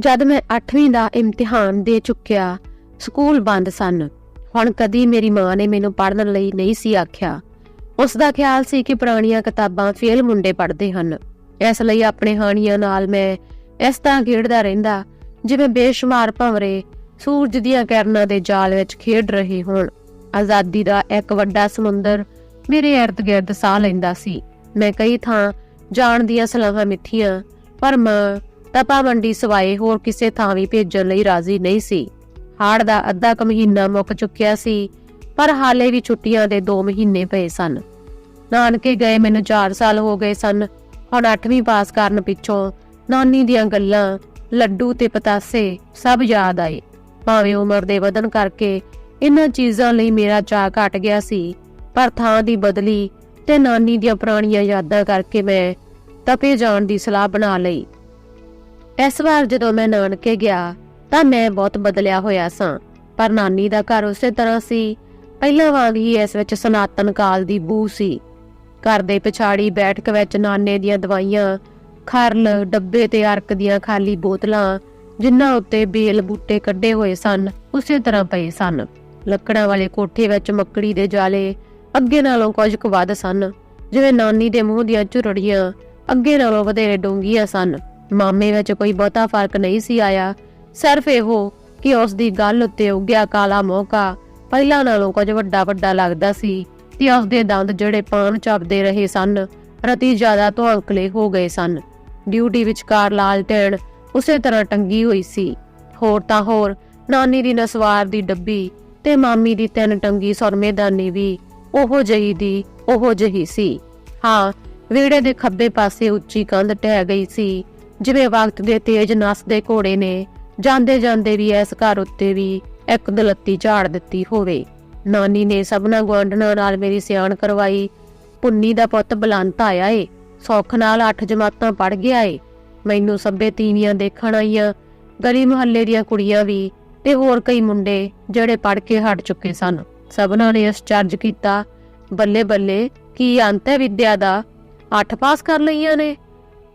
ਜਦ ਮੈਂ 8ਵੀਂ ਦਾ ਇਮਤਿਹਾਨ ਦੇ ਚੁੱਕਿਆ, ਸਕੂਲ ਬੰਦ ਸਨ। ਹੁਣ ਕਦੀ ਮੇਰੀ ਮਾਂ ਨੇ ਮੈਨੂੰ ਪੜ੍ਹਨ ਲਈ ਨਹੀਂ ਸੀ ਆਖਿਆ। ਉਸ ਦਾ ਖਿਆਲ ਸੀ ਕਿ ਪੁਰਾਣੀਆਂ ਕਿਤਾਬਾਂ ਫੇਲ ਮੁੰਡੇ ਪੜ੍ਹਦੇ ਹਨ। ਇਸ ਲਈ ਆਪਣੇ ਹਾਣੀਆਂ ਨਾਲ ਮੈਂ ਇਸ ਤਰ੍ਹਾਂ ਖੇਡਦਾ ਰਹਿੰਦਾ, ਜਿਵੇਂ ਬੇਸ਼ੁਮਾਰ ਭੰਵਰੇ ਸੂਰਜ ਦੀਆਂ ਕਿਰਨਾਂ ਦੇ ਜਾਲ ਵਿੱਚ ਖੇਡ ਰਹੇ ਹੋਣ। ਆਜ਼ਾਦੀ ਦਾ ਇੱਕ ਵੱਡਾ ਸਮੁੰਦਰ ਮੇਰੇ ਇਰਦ-ਗਿਰਦ ਸਾਹ ਲੈਂਦਾ ਸੀ। ਮੈਂ ਕਈ ਥਾਂ ਜਾਣ ਦੀਆਂ ਸਲਾਹਾਂ ਮਿੱਥੀਆਂ ਪਰ ਮਾਂ ਤਪਾ ਮੰਡੀ ਸਵਾਏ ਹੋਰ ਕਿਸੇ ਥਾਂ ਵੀ ਭੇਜਣ ਲਈ ਰਾਜ਼ੀ ਨਹੀਂ ਸੀ। ਹਾੜ ਦਾ ਅੱਧਾ ਕੁ ਮਹੀਨਾ ਮੁੱਕ ਚੁੱਕਿਆ ਸੀ, ਪਰ ਹਾਲੇ ਵੀ ਛੁੱਟੀਆਂ ਦੇ 2 ਮਹੀਨੇ ਪਏ ਸਨ। ਨਾਨਕੇ ਗਏ ਮੈਨੂੰ 4 ਸਾਲ ਹੋ ਗਏ ਸਨ। ਹੁਣ 8ਵੀਂ ਪਾਸ ਕਰਨ ਪਿੱਛੋਂ ਨਾਨੀ ਦੀਆਂ ਗੱਲਾਂ, ਲੱਡੂ ਤੇ ਪਤਾਸੇ ਸਭ ਯਾਦ ਆਏ। ਭਾਵੇਂ ਉਮਰ ਦੇ ਵਧਣ ਕਰਕੇ ਇਹਨਾਂ ਚੀਜ਼ਾਂ ਲਈ ਮੇਰਾ ਚਾਅ ਘਟ ਗਿਆ ਸੀ, ਪਰ ਥਾਂ ਦੀ ਬਦਲੀ ਤੇ ਨਾਨੀ ਦੀਆਂ ਪੁਰਾਣੀਆਂ ਯਾਦਾਂ ਕਰਕੇ ਮੈਂ ਤਪੇ ਜਾਣ ਦੀ ਸਲਾਹ ਬਣਾ ਲਈ। ਇਸ ਵਾਰ ਜਦੋਂ ਮੈਂ ਨਾਨਕੇ ਗਿਆ, ਤਾਂ ਮੈਂ ਬਹੁਤ ਬਦਲਿਆ ਹੋਇਆ ਸਾਂ। ਪਰ ਨਾਨੀ ਦਾ ਘਰ ਉਸੇ ਤਰ੍ਹਾਂ ਸੀ। ਪਹਿਲਾਂ ਵਾਂਗ ਹੀ ਇਸ ਵਿੱਚ ਸਨਾਤਨ ਕਾਲ ਦੀ ਬੂ ਸੀ। ਘਰ ਦੇ ਪਿਛਾੜੀ ਬੈਠਕ ਵਿੱਚ ਨਾਨੇ ਦੀਆਂ ਦਵਾਈਆਂ, ਖਰਲ, ਡੱਬੇ ਤੇ ਅਰਕ ਦੀਆਂ ਖਾਲੀ ਬੋਤਲਾਂ, ਜਿਨ੍ਹਾਂ ਉੱਤੇ ਬੇਲ ਬੂਟੇ ਕੱਢੇ ਹੋਏ ਸਨ, ਉਸੇ ਤਰ੍ਹਾਂ ਪਏ ਸਨ। ਲੱਕੜਾਂ ਵਾਲੇ ਕੋਠੇ ਵਿੱਚ ਮੱਕੜੀ ਦੇ ਜਾਲੇ ਅੱਗੇ ਨਾਲੋਂ ਕੁਝ ਕੁ ਵੱਧ ਸਨ, ਜਿਵੇਂ ਨਾਨੀ ਦੇ ਮੂੰਹ ਦੀਆਂ ਝੁਰੜੀਆਂ ਅੱਗੇ ਨਾਲੋਂ ਵਧੇਰੇ ਡੂੰਘੀਆਂ ਸਨ। ਮਾਮੇ ਵਿੱਚ ਕੋਈ ਬਹੁਤਾ ਫ਼ਰਕ ਨਹੀਂ ਸੀ ਆਇਆ। ਸਿਰਫ ਇਹੋ ਕਿ ਉਸ ਦੀ ਗੱਲ ਉੱਤੇ ਉੱਗਿਆ ਕਾਲਾ ਮੋਕਾ ਪਹਿਲਾਂ ਨਾਲੋਂ ਕੁਝ ਵੱਡਾ ਵੱਡਾ ਲੱਗਦਾ ਸੀ ਤੇ ਉਸ ਦੇ ਦੰਦ ਜਿਹੜੇ ਪਾਨ ਚੱਬਦੇ ਰਹੇ ਸਨ, ਰਤੀ ਜ਼ਿਆਦਾ ਧੌਂਕਲੇ ਹੋ ਗਏ ਸਨ। ਡਿਊਟੀ ਵਿਚਕਾਰ ਲਾਲਟੈਣ ਉਸੇ ਤਰ੍ਹਾਂ ਟੰਗੀ ਹੋਈ ਸੀ। ਹੋਰ ਤਾਂ ਹੋਰ, ਨਾਨੀ ਦੀ ਨਸਵਾਰ ਦੀ ਡੱਬੀ ਤੇ ਮਾਮੀ ਦੀ ਤਿੰਨ ਟੰਗੀ ਸਰਮੇਦਾਨੀ ਵੀ ਉਹੋ ਜਹੀ ਦੀ ਉਹੋ ਜਹੀ ਸੀ। ਹਾਂ, ਵਿਹੜੇ ਦੇ ਖੱਬੇ ਪਾਸੇ ਉੱਚੀ ਕੰਧ ਟਹਿ ਗਈ ਸੀ। ਜਿਵੇਂ ਵਕਤ ਦੇ ਤੇਜ਼ ਨਸਦੇ ਘੋੜੇ ਨੇ, ਜਾਂਦੇ ਜਾਂਦੇ ਵੀ ਇਸ ਘਰ ਉੱਤੇ ਵੀ ਇੱਕ ਦਲੱਤੀ ਝਾੜ ਦਿੱਤੀ ਹੋਵੇ। ਨਾਨੀ ਨੇ ਸਭਨਾ ਗੁਆਂਢਣਾਂ ਨਾਲ ਮੇਰੀ ਸਿਆਣ ਕਰਵਾਈ। ਪੁੰਨੀ ਦਾ ਪੁੱਤ ਬਲੰਤ ਆਇਆ ਏ, ਸੌਖ ਨਾਲ 8 ਜਮਾਤਾਂ ਪੜ ਗਿਆ ਏ। ਮੈਨੂੰ ਸੱਬੇ ਤੀਵੀਆਂ ਦੇਖਣ ਆਈਆਂ, ਗਲੀ ਮੁਹੱਲੇ ਦੀਆਂ ਕੁੜੀਆਂ ਵੀ ਤੇ ਹੋਰ ਕਈ ਮੁੰਡੇ ਜਿਹੜੇ ਪੜ ਕੇ ਹਟ ਚੁੱਕੇ ਸਨ। ਸਭਨਾਂ ਨੇ ਅਸਚਰਜ ਕੀਤਾ, ਬੱਲੇ ਬੱਲੇ ਕੀ ਅੰਤ ਹੈ ਵਿਦਿਆ ਦਾ? 8 ਪਾਸ ਕਰ ਲਈਆਂ ਨੇ।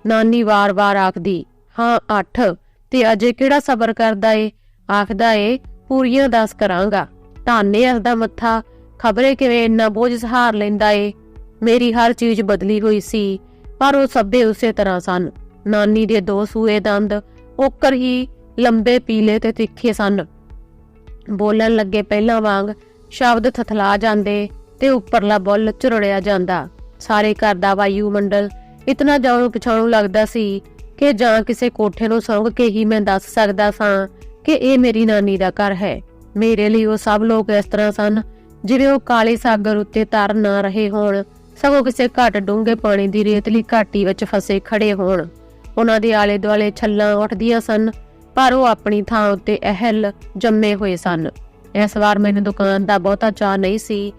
ਨਾਨੀ ਵਾਰ-ਵਾਰ ਆਖਦੀ, ਹਾਂ 8 ਤੇ ਅਜੇ ਕਿਹੜਾ ਸਬਰ ਕਰਦਾ ਏ? ਆਖਦਾ ਏ, ਪੂਰੀਆਂ ਦੱਸ ਕਰਾਂਗਾ। ਧਾਨੇ ਇਸ ਦਾ ਮੱਥਾ, ਖਬਰੇ ਕਿਵੇਂ ਇੰਨਾ ਬੋਝ ਸਹਾਰ ਲੈਂਦਾ ਏ? ਮੇਰੀ ਹਰ ਚੀਜ਼ ਬਦਲੀ ਹੋਈ ਸੀ, ਪਰ ਉਹ ਸਭੇ ਉਸੇ ਤਰ੍ਹਾਂ ਸਨ। ਨਾਨੀ ਦੇ ਦੋ ਸੂਏ ਦੰਦ, ਓਕਰ ਹੀ ਲੰਬੇ ਪੀਲੇ ਤੇ ਤਿੱਖੇ ਸਨ। ਬੋਲਣ ਲੱਗੇ ਪਹਿਲਾਂ ਵਾਂਗ ਸ਼ਬਦ ਥਥਲਾ ਜਾਂਦੇ ਤੇ ਉੱਪਰਲਾ ਬੁੱਲ ਝੁਰੜਿਆ ਜਾਂਦਾ। ਸਾਰੇ ਘਰ ਦਾ ਵਾਯੂ ਮੰਡਲ ਇਤਨਾ ਜਾਣੂ ਪਛਾਣੂ ਲੱਗਦਾ ਸੀ ਕਿ ਜਾਂ ਕਿਸੇ ਕੋਠੇ ਨੂੰ ਸੁੰਘ ਕੇ ਹੀ ਮੈਂ ਦੱਸ ਸਕਦਾ ਸਾਂ ਕਿ ਇਹ ਮੇਰੀ ਨਾਨੀ ਦਾ ਘਰ ਹੈ। ਮੇਰੇ ਲਈ ਉਹ ਸਭ ਲੋਕ ਇਸ ਤਰ੍ਹਾਂ ਸਨ, ਜਿਵੇਂ ਉਹ ਕਾਲੇ ਸਾਗਰ ਉੱਤੇ ਤਰ ਨਾ ਰਹੇ ਹੋਣ, ਸਗੋਂ ਕਿਸੇ ਘੱਟ ਡੂੰਘੇ ਪਾਣੀ ਦੀ ਰੇਤਲੀ ਘਾਟੀ ਵਿੱਚ ਫਸੇ ਖੜੇ ਹੋਣ। ਉਹਨਾਂ ਦੇ ਆਲੇ ਦੁਆਲੇ ਛੱਲਾਂ ਉੱਠਦੀਆਂ ਸਨ, ਪਰ ਉਹ ਆਪਣੀ ਥਾਂ ਉੱਤੇ ਅਹਿਲ ਜੰਮੇ ਹੋਏ ਸਨ। ਇਸ ਵਾਰ ਮੈਨੂੰ ਦੁਕਾਨ ਦਾ ਬਹੁਤਾ ਚਾਹ ਨਹੀਂ ਸੀ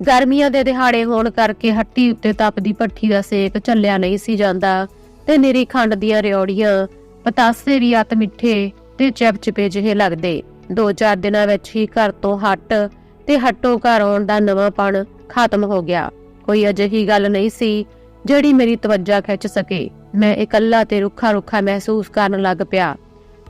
ਗਰਮੀਆਂ ਦੇ ਦਿਹਾੜੇ ਹੋਣ ਕਰਕੇ ਹੱਟੀ ਉੱਤੇ ਤਪਦੀ ਭੱਠੀ ਦਾ ਸੇਕ ਝੱਲਿਆ ਨਹੀਂ ਸੀ ਜਾਂਦਾ ਤੇ ਨਿਰੀ ਖੰਡ ਦੀਆਂ ਰਿਓੜੀਆਂ, ਪਤਾਸੇ ਵੀ ਅਤ ਮਿੱਠੇ ਤੇ ਚਪਚਪੇ ਜਿਹੇ ਲੱਗਦੇ। ਦੋ ਚਾਰ ਦਿਨਾਂ ਵਿੱਚ ਹੀ ਘਰ ਤੋਂ ਹਟ ਤੇ ਹੱਟੋਂ ਘਰ ਆਉਣ ਦਾ ਨਵਾਂਪਣ ਖਤਮ ਹੋ ਗਿਆ। ਕੋਈ ਅਜਿਹੀ ਗੱਲ ਨਹੀਂ ਸੀ ਜਿਹੜੀ ਮੇਰੀ ਤਵੱਜਾ ਖਿੱਚ ਸਕੇ। ਮੈਂ ਇਕੱਲਾ ਤੇ ਰੁੱਖਾ ਰੁੱਖਾ ਮਹਿਸੂਸ ਕਰਨ ਲੱਗ ਪਿਆ।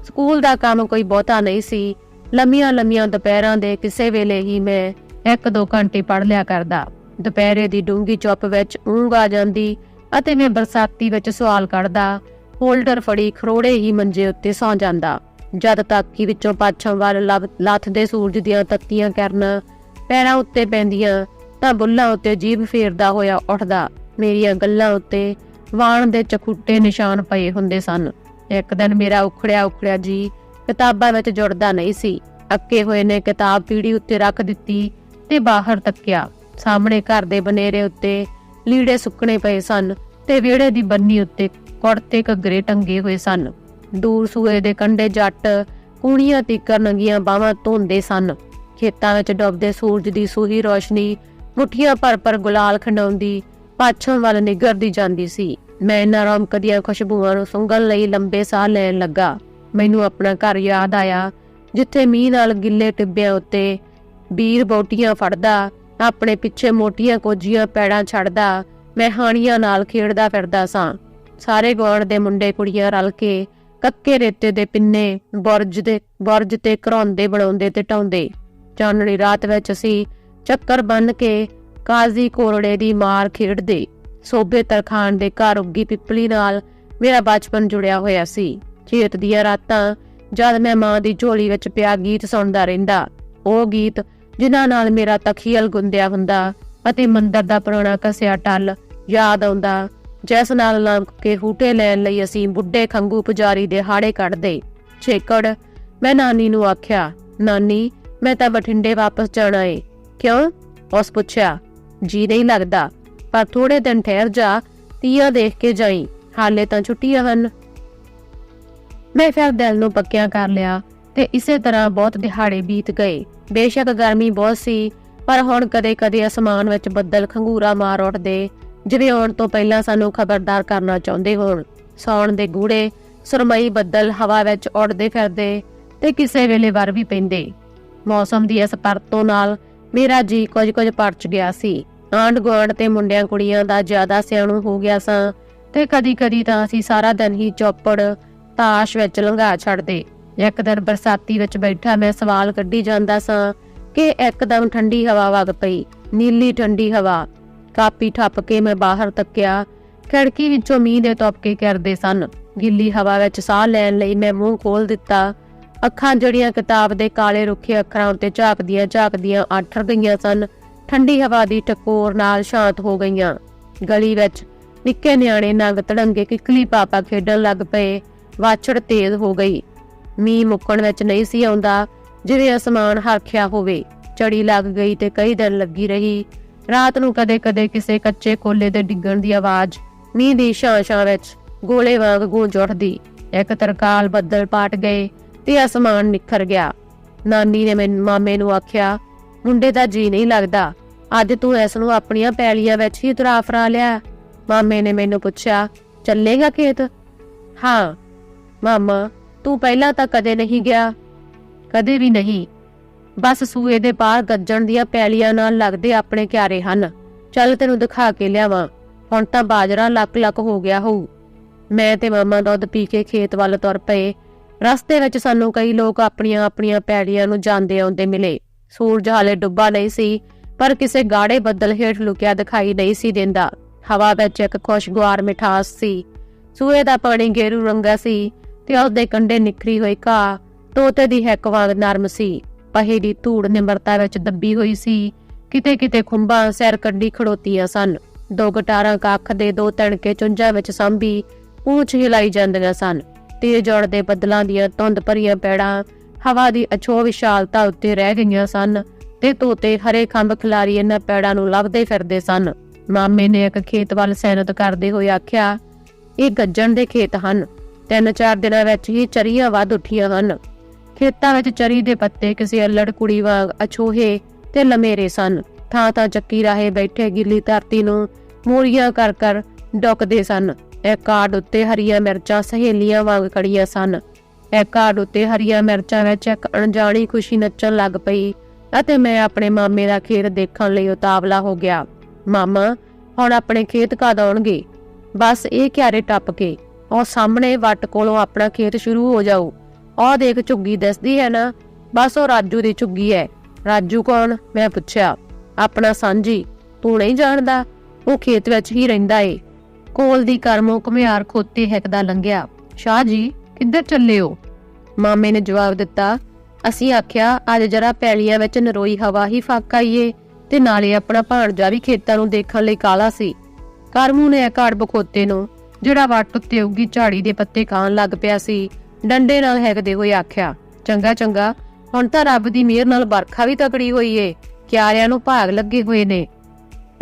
ਸਕੂਲ ਦਾ ਕੰਮ ਕੋਈ ਬਹੁਤਾ ਨਹੀਂ ਸੀ। ਲੰਮੀਆਂ ਲੰਮੀਆਂ ਦੁਪਹਿਰਾਂ ਦੇ ਕਿਸੇ ਵੇਲੇ ਹੀ ਮੈਂ ਇੱਕ ਦੋ ਘੰਟੇ ਪੜ ਲਿਆ ਕਰਦਾ। ਦੁਪਹਿਰੇ ਦੀ ਡੂੰਗੀ ਚੁੱਪ ਵਿੱਚ ਊਂਘ ਆ ਜਾਂਦੀ ਅਤੇ ਮੈਂ ਬਰਸਾਤੀ ਵਿੱਚ ਸਵਾਲ ਕੱਢਦਾ, ਹੋਲਡਰ ਫੜੀ ਖਰੋੜੇ ਹੀ ਮੰਜੇ ਉੱਤੇ ਸੌ ਜਾਂਦਾ। ਜਦ ਤੱਕ ਕਿ ਵਿੱਚੋਂ ਪਾਛਾਂ ਵੱਲ ਲੱਥਦੇ ਸੂਰਜ ਦੀਆਂ ਤੱਤੀਆਂ ਕਰਨਾ ਪੈਰਾਂ ਉੱਤੇ ਪੈਂਦੀਆਂ, ਤਾਂ ਬੁੱਲਾਂ ਉੱਤੇ ਜੀਭ ਫੇਰਦਾ ਹੋਇਆ ਉੱਠਦਾ। ਮੇਰੀਆਂ ਗੱਲਾਂ ਉੱਤੇ ਵਾਣ ਦੇ ਚਖੁੱਟੇ ਨਿਸ਼ਾਨ ਪਏ ਹੁੰਦੇ ਸਨ। ਇੱਕ ਦਿਨ ਮੇਰਾ ਉਖੜਿਆ ਉਖੜਿਆ ਜੀ ਕਿਤਾਬਾਂ ਵਿੱਚ ਜੁੜਦਾ ਨਹੀਂ ਸੀ। ਅੱਕੇ ਹੋਏ ਨੇ ਕਿਤਾਬ ਪੀੜੀ ਉੱਤੇ ਰੱਖ ਦਿੱਤੀ ਤੇ ਬਾਹਰ ਤੱਕਿਆ। ਸਾਹਮਣੇ ਘਰ ਦੇ ਬਨੇਰੇ ਉੱਤੇ ਲੀੜੇ ਸੁੱਕਣੇ ਪਏ ਸਨ ਤੇ ਵਿਹੜੇ ਦੀ ਬੰਨੀ ਉੱਤੇ ਕੁੜਤੇ ਘੱਗਰੇ ਟੰਗੇ ਹੋਏ ਸਨ। ਦੂਰ ਸੂਏ ਦੇ ਕੰਢੇ ਜੱਟ ਕੂਣੀਆਂ ਤੀਕਰ ਨੰਗੀਆਂ ਬਾਹਾਂ ਧੋਂਦੇ ਸਨ। ਖੇਤਾਂ ਵਿੱਚ ਡੁੱਬਦੇ ਸੂਰਜ ਦੀ ਸੂਹੀ ਰੋਸ਼ਨੀ ਮੁੱਠੀਆਂ ਭਰ ਭਰ ਗੁਲਾਲ ਖੰਡਾਉਂਦੀ ਪਾਛੋਂ ਵੱਲ ਨਿਗਰਦੀ ਜਾਂਦੀ ਸੀ। ਮੈਂ ਇਹਨਾਂ ਰੌਮਕਦੀਆਂ ਖੁਸ਼ਬੂਆਂ ਨੂੰ ਸੁੰਘਣ ਲਈ ਲੰਬੇ ਸਾਹ ਲੈਣ ਲੱਗਾ। ਮੈਨੂੰ ਆਪਣਾ ਘਰ ਯਾਦ ਆਇਆ, ਜਿੱਥੇ ਮੀਂਹ ਨਾਲ ਗਿੱਲੇ ਟਿੱਬਿਆਂ ਉੱਤੇ ਵੀਰ ਬੋਟੀਆਂ ਫੜਦਾ, ਆਪਣੇ ਪਿੱਛੇ ਮੋਟੀਆਂ ਕੋਜੀਆਂ ਪੈੜਾਂ ਛੱਡਦਾ, ਮੈਂ ਹਾਣੀਆਂ ਨਾਲ ਖੇਡਦਾ ਫਿਰਦਾ ਸਾਂ। ਸਾਰੇ ਗਵਾਂਢ ਦੇ ਮੁੰਡੇ ਕੁੜੀਆਂ ਰਲ ਕੇ ਕੱਕੇ ਰੇਤੇ ਦੇ ਪਿੰਨੇ ਬੁਰਜ ਦੇ, ਬੁਰਜ ਤੇ ਘਰੌਂਦੇ ਬਣਾਉਂਦੇ ਤੇ ਟਾਉਂਦੇ ਚਾਨਣੀ ਰਾਤ ਵਿੱਚ ਅਸੀਂ ਚੱਕਰ ਬੰਨ ਕੇ ਕਾਜ਼ੀ ਕੋਰੜੇ ਦੀ ਮਾਰ ਖੇਡਦੇ। ਸੋਭੇ ਤਰਖਾਨ ਦੇ ਘਰ ਉੱਗੀ ਪਿੱਪਲੀ ਨਾਲ ਮੇਰਾ ਬਚਪਨ ਜੁੜਿਆ ਹੋਇਆ ਸੀ। ਚੇਤ ਦੀਆਂ ਰਾਤਾਂ ਜਦ ਮੈਂ ਮਾਂ ਦੀ ਝੋਲੀ ਵਿੱਚ ਪਿਆ ਗੀਤ ਸੁਣਦਾ ਰਹਿੰਦਾ। ਉਹ ਗੀਤ ਜਿਨ੍ਹਾਂ ਨਾਲ ਮੇਰਾ ਤਖੀਲ ਗੁੰਦਿਆ ਹੁੰਦਾ ਅਤੇ ਮੰਦਰ ਦਾ ਪੁਰਾਣਾ ਕਸਿਆ ਟੱਲ ਯਾਦ ਆਉਂਦਾ, ਜਿਸ ਨਾਲ ਲੰਕ ਕੇ ਹੂਟੇ ਲੈਣ ਲਈ ਅਸੀਂ ਬੁੱਢੇ ਖੰਗੂ ਪੁਜਾਰੀ ਦੇ ਹਾੜੇ ਕੱਢਦੇ। ਛੇਕੜ, ਮੈਂ ਨਾਨੀ ਨੂੰ ਆਖਿਆ, ਨਾਨੀ, ਮੈਂ ਤਾਂ ਬਠਿੰਡੇ ਵਾਪਸ ਜਾਣਾ ਏ। ਕਿਉਂ? ਉਸ ਪੁੱਛਿਆ, ਜੀ ਨਹੀਂ ਲੱਗਦਾ, ਪਰ ਥੋੜੇ ਦਿਨ ਠਹਿਰ ਜਾ, ਤੀਆ ਦੇਖ ਕੇ ਜਾਈ, ਹਾਲੇ ਤਾਂ ਛੁੱਟੀਆਂ ਹਨ। ਮੈਂ ਫਿਰ ਦਿਲ ਨੂੰ ਪੱਕਿਆ ਕਰ ਲਿਆ ਤੇ ਇਸੇ ਤਰ੍ਹਾਂ ਬਹੁਤ ਦਿਹਾੜੇ ਬੀਤ ਗਏ। ਬੇਸ਼ੱਕ ਗਰਮੀ ਬਹੁਤ ਸੀ, ਪਰ ਹੁਣ ਕਦੇ-ਕਦੇ ਅਸਮਾਨ ਵਿੱਚ ਬੱਦਲ ਖੰਗੂਰਾ ਮਾਰ ਉੱਠਦੇ, ਜਿਵੇਂ ਆਉਣ ਤੋਂ ਪਹਿਲਾਂ ਸਾਨੂੰ ਖਬਰਦਾਰ ਕਰਨਾ ਚਾਹੁੰਦੇ ਹੋਣ। ਸੌਣ ਦੇ ਗੂੜੇ ਸਰਮਈ ਬੱਦਲ ਹਵਾ ਵਿੱਚ ਉੱਡਦੇ ਫਿਰਦੇ ਤੇ ਕਿਸੇ ਵੇਲੇ ਵਰ ਵੀ ਪੈਂਦੇ। ਮੌਸਮ ਦੀ ਇਸ ਪਰਤੋਂ ਨਾਲ ਮੇਰਾ ਜੀ ਕੁਝ ਕੁਝ ਪਰਚ ਗਿਆ ਸੀ। ਆਂਢ ਗੁਆਂਢ ਤੇ ਮੁੰਡਿਆਂ ਕੁੜੀਆਂ ਦਾ ਜ਼ਿਆਦਾ ਸਿਆਣੂ ਹੋ ਗਿਆ ਸਾਂ ਤੇ ਕਦੀ-ਕਦੀ ਤਾਂ ਅਸੀਂ ਸਾਰਾ ਦਿਨ ਹੀ ਚੌਪੜ, ਤਾਸ਼ ਵਿੱਚ ਲੰਘਾ ਛੱਡਦੇ। ਇੱਕ ਦਿਨ ਬਰਸਾਤੀ ਵਿੱਚ ਬੈਠਾ ਮੈਂ ਸਵਾਲ ਕੱਢੀ ਜਾਂਦਾ ਸਾਂ ਕਿ ਇੱਕਦਮ ਠੰਡੀ ਹਵਾ ਵਗ ਪਈ, ਨੀਲੀ ਠੰਡੀ ਹਵਾ। ਕਾਪੀ ਠੱਪ ਕੇ ਮੈਂ ਬਾਹਰ ਤੱਕਿਆ। ਖਿੜਕੀ ਵਿੱਚੋਂ ਮੀਂਹ ਦੇ ਤਪਕੇ ਕਰਦੇ ਸਨ। ਗਿੱਲੀ ਹਵਾ ਵਿੱਚ ਸਾਹ ਲੈਣ ਲਈ ਮੈਂ ਮੂੰਹ ਖੋਲ ਦਿੱਤਾ। ਅੱਖਾਂ ਜਿਹੜੀਆਂ ਕਿਤਾਬ ਦੇ ਕਾਲੇ ਰੁੱਖੇ ਅੱਖਰਾਂ ਉੱਤੇ ਝਾਕਦੀਆਂ ਝਾਕਦੀਆਂ ਆਠਰ ਗਈਆਂ ਸਨ, ਠੰਡੀ ਹਵਾ ਦੀ ਟਕੋਰ ਨਾਲ ਸ਼ਾਂਤ ਹੋ ਗਈਆਂ। ਗਲੀ ਵਿੱਚ ਨਿੱਕੇ ਨਿਆਣੇ ਨੰਗ ਤੜੰਗੇ ਕਿਕਲੀ ਪਾਪਾ ਖੇਡਣ ਲੱਗ ਪਏ। ਵਾਛੜ ਤੇਜ਼ ਹੋ ਗਈ। ਮੀਂਹ ਮੁੱਕਣ ਵਿੱਚ ਨਹੀਂ ਸੀ ਆਉਂਦਾ, ਜਿਵੇਂ ਅਸਮਾਨ ਹਰਖਿਆ ਹੋਵੇ। ਚੜੀ ਲੱਗ ਗਈ ਤੇ ਕਈ ਦਿਨ ਲੱਗੀ ਰਹੀ। ਰਾਤ ਨੂੰ ਕਦੇ-ਕਦੇ ਕਿਸੇ ਕੱਚੇ ਕੋਲੇ ਦੇ ਡਿੱਗਣ ਦੀ ਆਵਾਜ਼, ਮੀਂਹ ਦੀ ਛਾਂ-ਛਾਂ ਵਿੱਚ ਗੋਲੇ ਵਾਂਗ ਗੂੰਜ ਉੱਠਦੀ। ਇੱਕ ਤਰਕਾਲ ਬੱਦਲ ਪਾਟ ਗਏ ਤੇ ਅਸਮਾਨ ਨਿਖਰ ਗਿਆ। ਨਾਨੀ ਨੇ ਮੈਨੂੰ, ਮਾਮੇ ਨੂੰ ਆਖਿਆ, ਮੁੰਡੇ ਦਾ ਜੀ ਨਹੀਂ ਲੱਗਦਾ। ਅੱਜ ਤੂੰ ਇਸ ਨੂੰ ਆਪਣੀਆਂ ਪੈਲੀਆਂ ਵਿੱਚ ਹੀ ਤੁਰਾ ਫਰਾ ਲਿਆ। ਮਾਮੇ ਨੇ ਮੈਨੂੰ ਪੁੱਛਿਆ, ਚੱਲੇਗਾ ਖੇਤ? ਹਾਂ, ਮਾਮਾ। ਤੂੰ ਪਹਿਲਾਂ ਤਾਂ ਕਦੇ ਨਹੀਂ ਗਿਆ, ਕਦੇ ਵੀ ਨਹੀਂ। ਬਸ ਸੂਏ ਦੇ ਪਾਰ ਗੱਜਣ ਦੀਆਂ ਪੈਲੀਆਂ ਨਾਲ ਲੱਗਦੇ ਆਪਣੇ ਕਿਆਰੇ ਹਨ। ਚੱਲ ਤੈਨੂੰ ਦਿਖਾ ਕੇ ਲਿਆਵਾਂ, ਹੁਣ ਤਾਂ ਬਾਜਰਾ ਲੱਕ ਲੱਕ ਹੋ ਗਿਆ ਹੋਊ। ਮੈਂ ਤੇ ਮਾਮਾ ਦੁੱਧ ਪੀ ਕੇ ਖੇਤ ਵੱਲ ਤੁਰ ਪਏ। ਰਸਤੇ ਵਿੱਚ ਸਾਨੂੰ ਕਈ ਲੋਕ ਆਪਣੀਆਂ ਆਪਣੀਆਂ ਪੈੜੀਆਂ ਨੂੰ ਜਾਂਦੇ ਆਉਂਦੇ ਮਿਲੇ। ਸੂਰਜ ਹਾਲੇ ਡੁੱਬਾ ਨਹੀਂ ਸੀ, ਪਰ ਕਿਸੇ ਗਾੜੇ ਬੱਦਲ ਹੇਠ ਲੁਕਿਆ ਦਿਖਾਈ ਨਹੀਂ ਸੀ ਦਿੰਦਾ। ਹਵਾ ਵਿੱਚ ਇੱਕ ਖੁਸ਼ਗਵਾਰ ਮਿਠਾਸ ਸੀ। ਸੂਏ ਦਾ ਪਾਣੀ ਗੇਰੂ ਰੰਗਾ ਸੀ। ਤੇ ਉਸਦੇ ਕੰਡੇ ਨਿਖਰੀ ਹੋਈ ਘਾਹ ਤੋਤੇ ਦੀ ਹੈਕ ਵਾਂਗ ਨਰਮ ਸੀ। ਪਹੇ ਦੀ ਧੂੜ ਨਿਮਰਤਾ ਵਿੱਚ ਦੱਬੀ ਹੋਈ ਸੀ। ਕਿਤੇ ਕਿਤੇ ਖੁੰਬਾਂ ਸਿਰ ਕੱਢੀ ਖੜੋਤੀਆਂ ਸਨ। ਦੋ ਗਟਾਰਾਂ ਕੱਖ ਦੇ ਦੋ ਤਣਕੇ ਚੁੰਝਾਂ ਵਿੱਚ ਸੰਭੀ ਪੂੰਛ ਹਿਲਾਈ ਜਾਂਦੀਆਂ ਸਨ। ਤੇਜ਼ ਉੜਦੇ ਬੱਦਲਾਂ ਦੀਆਂ ਧੁੰਦ ਭਰੀਆਂ ਪੈੜਾਂ ਹਵਾ ਦੀ ਅਛੋ ਵਿਸ਼ਾਲਤਾ ਉੱਤੇ ਰਹਿ ਗਈਆਂ ਸਨ ਤੇ ਤੋਤੇ ਹਰੇ ਖੰਭ ਖਿਲਾਰੀ ਇਹਨਾਂ ਪੈੜਾਂ ਨੂੰ ਲੱਭਦੇ ਫਿਰਦੇ ਸਨ। ਮਾਮੇ ਨੇ ਇੱਕ ਖੇਤ ਵੱਲ ਸੈਨਤ ਕਰਦੇ ਹੋਏ ਆਖਿਆ, ਇਹ ਗੱਜਣ ਦੇ ਖੇਤ ਹਨ। ਤਿੰਨ ਚਾਰ ਦਿਨਾਂ ਵਿੱਚ ਹੀ ਚਰੀਆਂ ਵੱਧ ਉੱਠੀਆਂ ਹਨ। ਖੇਤਾਂ ਵਿੱਚ ਚਰੀ ਦੇ ਪੱਤੇ ਕਿਸੇ ਅਲੜ ਕੁੜੀ ਵਾਂਗ ਅਛੋਹੇ ਤੇ ਲਮੇਰੇ ਸਨ। ਥਾਂ ਥਾਂ ਚੱਕੀ ਰਾਹੇ ਬੈਠੇ ਗਿੱਲੀ ਧਰਤੀ ਨੂੰ ਮੂਰੀਆਂ ਕਰ ਕਰ ਡੁੱਕਦੇ ਸਨ। ਇਹ ਕਾਰਡ ਉੱਤੇ ਹਰੀਆਂ ਮਿਰਚਾਂ ਸਹੇਲੀਆਂ ਵਾਂਗ ਖੜੀਆਂ ਸਨ। ਇਹ ਕਾਰਡ ਉੱਤੇ ਹਰੀਆਂ ਮਿਰਚਾਂ ਵਿੱਚ ਇੱਕ ਅਣਜਾਣੀ ਖੁਸ਼ੀ ਨੱਚਣ ਲੱਗ ਪਈ ਅਤੇ ਮੈਂ ਆਪਣੇ ਮਾਮੇ ਦਾ ਖੇਤ ਦੇਖਣ ਲਈ ਉਤਾਵਲਾ ਹੋ ਗਿਆ। ਮਾਮਾ, ਹੁਣ ਆਪਣੇ ਖੇਤ ਕਦ ਆਉਣਗੇ? ਬਸ ਇਹ ਕਿਆਰੇ ਟੱਪ ਕੇ। ਉਹ ਸਾਹਮਣੇ ਵੱਟ ਕੋਲੋਂ ਆਪਣਾ ਖੇਤ ਸ਼ੁਰੂ ਹੋ ਜਾਊ। ਉਹ ਦੇਖ ਝੁੱਗੀ ਦਿਸਦੀ ਹੈ ਨਾ? ਬਸ ਉਹ ਰਾਜੂ ਦੀ ਝੁੱਗੀ ਹੈ। ਰਾਜੂ ਕੌਣ? ਮੈਂ ਪੁੱਛਿਆ। ਆਪਣਾ ਸਾਂਝੀ। ਤੂੰ ਨਹੀਂ ਜਾਣਦਾ? ਉਹ ਖੇਤ ਵਿੱਚ ਹੀ ਰਹਿੰਦਾ ਏ। ਕੋਲ ਦੀ ਕਰਮੋਂ ਘੁਮਿਆਰ ਖੋਤੇ ਹੈਕਦਾ ਲੰਘਿਆ। ਸ਼ਾਹ ਜੀ, ਕਿੱਧਰ ਚੱਲੇ ਹੋ? ਮਾਮੇ ਨੇ ਜਵਾਬ ਦਿੱਤਾ। ਅਸੀਂ ਆਖਿਆ, ਅੱਜ ਜਰਾ ਪੈਲੀਆਂ ਵਿੱਚ ਨਰੋਈ ਹਵਾ ਹੀ ਫੱਕ ਆਈਏ ਤੇ ਨਾਲੇ ਆਪਣਾ ਭਾਣਜਾ ਵੀ ਖੇਤਾਂ ਨੂੰ ਦੇਖਣ ਲਈ ਕਾਲਾ ਸੀ। ਕਰਮੂ ਨੇ ਘੜ ਬਖੋਤੇ ਨੂੰ ਜਿਹੜਾ ਵੱਟ ਉੱਤੇ ਉੱਗੀ ਝਾੜੀ ਦੇ ਪੱਤੇ ਖਾਣ ਲੱਗ ਪਿਆ ਸੀ। ਡੰਡੇ ਨਾਲ ਹੈਕਦੇ ਹੋਏ ਆਖਿਆ, ਚੰਗਾ ਚੰਗਾ, ਹੁਣ ਤਾਂ ਰੱਬ ਦੀ ਮਿਹਰ ਨਾਲ ਬਰਖਾ ਵੀ ਤਕੜੀ ਹੋਈ ਏ, ਕਿਆਰਿਆਂ ਨੂੰ ਭਾਗ ਲੱਗੇ ਹੋਏ ਨੇ।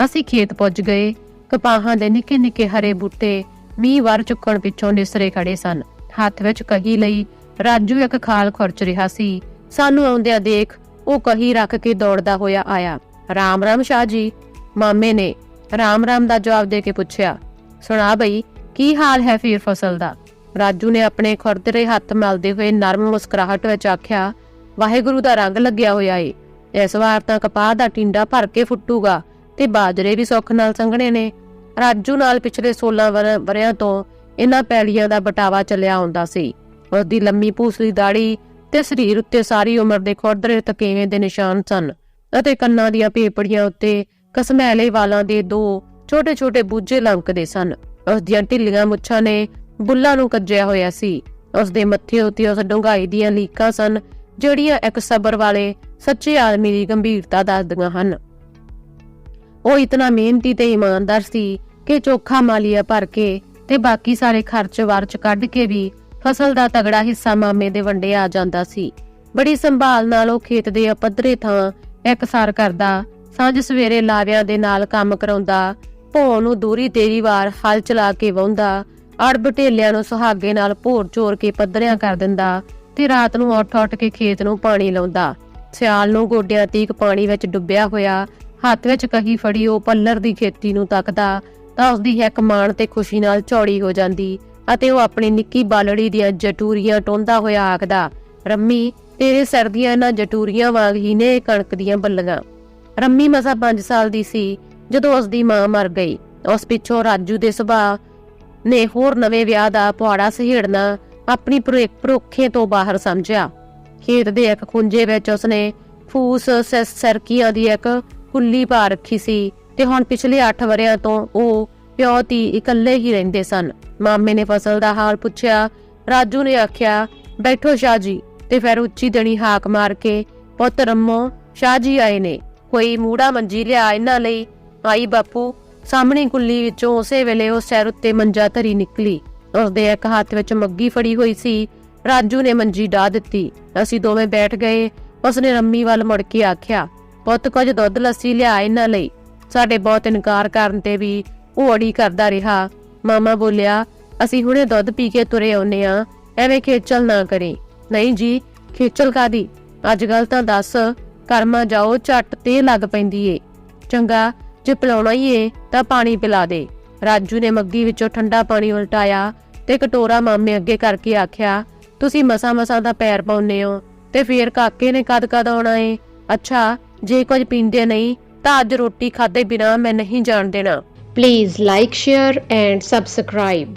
ਅਸੀਂ ਖੇਤ ਪੁੱਜ ਗਏ। ਕਪਾਹਾਂ ਦੇ ਨਿੱਕੇ ਨਿੱਕੇ ਹਰੇ ਬੂਟੇ ਮੀਂਹ ਵਰ ਚੁੱਕਣ ਪਿੱਛੋਂ ਨਿਸਰੇ ਖੜੇ ਸਨ। ਹੱਥ ਵਿੱਚ ਕਹੀ ਲਈ ਰਾਜੂ ਇੱਕ ਖਾਲ ਖੁਰਚ ਰਿਹਾ ਸੀ। ਸਾਨੂੰ ਆਉਂਦਿਆਂ ਦੇਖ, ਉਹ ਕਹੀ ਰੱਖ ਕੇ ਦੌੜਦਾ ਹੋਇਆ ਆਇਆ। ਰਾਮ ਰਾਮ ਸ਼ਾਹ ਜੀ। ਮਾਮੇ ਨੇ ਰਾਮ ਰਾਮ ਦਾ ਜਵਾਬ ਦੇ ਕੇ ਪੁੱਛਿਆ, ਸੁਣਾ ਬਈ ਕੀ ਹਾਲ ਹੈ ਫੇਰ ਫਸਲ ਦਾ? ਰਾਜੂ ਨੇ ਆਪਣੇ ਖੁਰਦਰੇ ਹੱਥ ਮਲਦੇ ਹੋਏ ਨਰਮ ਮੁਸਕਰਾਹਟ ਵਿੱਚ ਆਖਿਆ, ਵਾਹਿਗੁਰੂ ਦਾ ਰੰਗ ਲੱਗਿਆ ਹੋਇਆ ਏ। ਇਸ ਵਾਰ ਤਾਂ ਕਪਾਹ ਦਾ ਟਿੰਡਾ ਭਰ ਕੇ ਫੁੱਟੂਗਾ ਤੇ ਬਾਜਰੇ ਵੀ ਸੁੱਖ ਨਾਲ ਸੰਘਣੇ ਨੇ। ਰਾਜੂ ਨਾਲ ਪਿਛਲੇ 16 ਵਰ- ਵਰਿਆਂ ਤੋਂ ਇਹਨਾਂ ਪੈਲੀਆਂ ਦਾ ਬਟਾਵਾ ਚੱਲਿਆ ਆਉਂਦਾ ਸੀ। ਉਹਦੀ ਲੰਮੀ ਪੂਸਲੀ ਦਾੜੀ ਤੇ ਸਰੀਰ ਉੱਤੇ ਸਾਰੀ ਉਮਰ ਦੇ ਖੁਰਦਰੇ ਤਕੇਵੇਂ ਦੇ ਨਿਸ਼ਾਨ ਸਨ ਅਤੇ ਕੰਨਾਂ ਦੀਆਂ ਪੇਪੜੀਆਂ ਉੱਤੇ ਕਸਮੈਲੇ ਵਾਲਾਂ ਦੇ ਦੋ ਛੋਟੇ-ਛੋਟੇ ਬੂਝੇ ਲੰਕਦੇ ਸਨ। ਉਸ ਦੀਆਂ ਢਿੱਲੀਆਂ ਮੁੱਛਾਂ ਨੇ ਬੁੱਲਾਂ ਨੂੰ ਕੱਜਿਆ ਹੋਇਆ ਸੀ। ਉਸ ਦੇ ਮੱਥੇ ਉੱਤੇ ਉਸ ਡੂੰਘਾਈ ਦੀਆਂ ਲੀਕਾਂ ਸਨ, ਜਿਹੜੀਆਂ ਇੱਕ ਸਬਰ ਵਾਲੇ ਸੱਚੇ ਆਦਮੀ ਦੀ ਗੰਭੀਰਤਾ ਦੱਸਦੀਆਂ ਹਨ। ਉਹ ਇਤਨਾ ਮਿਹਨਤੀ ਤੇ ਇਮਾਨਦਾਰ ਸੀ ਕਿ ਚੋਖਾ ਮਾਲੀਆ ਭਰ ਕੇ ਤੇ ਬਾਕੀ ਸਾਰੇ ਖਰਚ ਵਰਚ ਕੱਢ ਕੇ ਵੀ ਫਸਲ ਦਾ ਤਗੜਾ ਹਿੱਸਾ ਮਾਮੇ ਦੇ ਵੰਡੇ ਆ ਜਾਂਦਾ ਸੀ। ਬੜੀ ਸੰਭਾਲ ਨਾਲ ਉਹ ਖੇਤ ਦੇ ਅਪੱਧਰੇ ਥਾਂ ਇਕਸਾਰ ਕਰਦਾ, ਸਾਂਝ ਸਵੇਰੇ ਲਾਵਿਆਂ ਦੇ ਨਾਲ ਕੰਮ ਕਰਾਉਂਦਾ ਭੌਂ ਨੂੰ ਦੂਰੀ ਤੇਰੀ ਵਾਰ ਹਲ ਚਲਾ ਕੇ ਵਾਹੁੰਦਾ। ਅੜਬ ਢੇਲਿਆਂ ਨੂੰ ਸੁਹਾਗੇ ਨਾਲ ਭੋਰ ਚੋਰ ਕੇ ਪੱਧਰਿਆਂ ਕਰ ਦਿੰਦਾ ਤੇ ਰਾਤ ਨੂੰ ਉੱਠ-ਉੱਠ ਕੇ ਖੇਤ ਨੂੰ ਪਾਣੀ ਲਾਉਂਦਾ। ਸਿਆਲ ਨੂੰ ਗੋਡਿਆਂ ਤੀਕ ਪਾਣੀ ਵਿੱਚ ਡੁੱਬਿਆ ਹੋਇਆ, ਹੱਥ ਵਿੱਚ ਕਹੀ ਫੜੀ ਉਹ ਪੱਲਰ ਦੀ ਖੇਤੀ ਨੂੰ ਤੱਕਦਾ, ਤਾਂ ਉਸਦੀ ਹੈਕ ਮਾਣ ਤੇ ਖੁਸ਼ੀ ਨਾਲ ਚੌੜੀ ਹੋ ਜਾਂਦੀ ਅਤੇ ਉਹ ਆਪਣੀ ਨਿੱਕੀ ਬਾਲੜੀ ਦੀਆਂ ਜਟੂਰੀਆਂ ਟੋਂਦਾ ਹੋਇਆ ਆਖਦਾ, ਰੰਮੀ, ਤੇਰੇ ਸਿਰ ਦੀਆਂ ਇਹਨਾਂ ਜਟੂਰੀਆਂ ਵਾਂਗ ਹੀ ਨੇ ਕਣਕ ਦੀਆਂ ਬੱਲੀਆਂ। ਰੰਮੀ ਮਸਾ 5 ਸਾਲ ਦੀ ਸੀ ਜਦੋਂ ਉਸਦੀ ਮਾਂ ਮਰ ਗਈ, ਉਸ ਪਿੱਛੋਂ ਰਾਜੂ ਦੇ ਸੁਭਾਅ ਨੇ ਹੋਰ ਨਵੇਂ ਵਿਆਹ ਦਾ ਪੁਆੜਾ ਸਹਿੜਨਾ ਆਪਣੀ ਭਰੋ- ਤੋਂ ਬਾਹਰ ਸਮਝਿਆ। ਖੇਤ ਦੇ ਇੱਕ ਖੁੰਝੇ ਵਿੱਚ ਉਸਨੇ ਫੂਸ ਸਰਕੀਆਂ ਦੀ ਇੱਕ ਕੁੱਲੀ ਪਾ ਰੱਖੀ ਸੀ ਤੇ ਹੁਣ ਪਿਛਲੇ 8 ਵਰਿਆਂ ਤੋਂ ਉਹ ਪਿਓ ਧੀ ਇਕੱਲੇ ਹੀ ਰਹਿੰਦੇ ਸਨ। ਮਾਮੇ ਨੇ ਫਸਲ ਦਾ ਹਾਲ ਪੁੱਛਿਆ, ਰਾਜੂ ਨੇ ਆਖਿਆ, ਬੈਠੋ ਸ਼ਾਹ ਜੀ। ਤੇ ਫਿਰ ਉੱਚੀ ਦਣੀ ਹਾਕ ਮਾਰ ਕੇ, ਪੁੱਤ ਰੰਮੋ, ਸ਼ਾਹ ਜੀ ਆਏ ਨੇ। ਕੋਈ ਮੂੜਾ ਮੰਜੀ ਲਿਆ ਇਹਨਾਂ ਲਈ ਆਈ ਬਾਪੂ, ਸਾਹਮਣੇ ਕੁੱਲੀ ਵਿੱਚੋਂ ਉਸੇ ਵੇਲੇ ਉਹ ਸਿਰ ਉੱਤੇ ਮੰਜਾ ਧਰੀ ਨਿਕਲੀ। ਉਸਦੇ ਇੱਕ ਹੱਥ ਵਿੱਚ ਮੱਗੀ ਫੜੀ ਹੋਈ ਸੀ। ਰਾਜੂ ਨੇ ਮੰਜੀ ਢਾ ਦਿੱਤੀ। ਅਸੀਂ ਦੋਵੇਂ ਬੈਠ ਗਏ। ਉਸਨੇ ਰੰਮੀ ਵੱਲ ਮੁੜ ਕੇ ਆਖਿਆ, ਪੁੱਤ, ਕੁਝ ਦੁੱਧ ਲੱਸੀ ਲਿਆ ਇਹਨਾਂ ਲਈ। ਸਾਡੇ ਬਹੁਤ ਇਨਕਾਰ ਕਰਨ ਤੇ ਵੀ ਉਹ ਅੜੀ ਕਰਦਾ ਰਿਹਾ। ਮਾਮਾ ਬੋਲਿਆ, ਅਸੀਂ ਹੁਣੇ ਦੁੱਧ ਪੀ ਕੇ ਤੁਰੇ ਆਉਨੇ ਆ ਐਵੇਂ ਖੇਚਲ ਨਾ ਕਰੇ। ਨਹੀਂ ਜੀ, ਖੇਚਲ ਕਾਦੀ ਅੱਜ ਕੱਲ ਤਾਂ ਦੱਸ, ਕਰਮਾ ਜਾਓ, ਝੱਟ ਤੇ ਲੱਗ ਪੈਂਦੀ ਏ। ਚੰਗਾ ਜੇ ਪਿਲਾਉਣਾ ਹੀ ਏ, ਤਾਂ ਪਾਣੀ ਪਿਲਾ ਦੇ। ਰਾਜੂ ਨੇ ਮੱਗੀ ਵਿੱਚੋਂ ਠੰਡਾ ਪਾਣੀ ਉਲਟਾਇਆ ਤੇ ਕਟੋਰਾ ਮਾਮੇ ਅੱਗੇ ਕਰਕੇ ਆਖਿਆ, ਤੁਸੀਂ ਮਸਾ ਮਸਾ ਦਾ ਪੈਰ ਪਾਉਨੇ ਹੋ ਤੇ ਫੇਰ ਕਾਕੇ ਨੇ ਕਦ ਕਦ ਆਉਣਾ ਏ? ਅੱਛਾ, ਜੇ ਕੁਝ ਪੀਂਦੇ ਨਹੀਂ, ਤਾਂ ਅੱਜ ਰੋਟੀ ਖਾਦੇ ਬਿਨਾ ਮੈਂ ਨਹੀਂ ਜਾਣ ਦੇਣਾ। Please like share and subscribe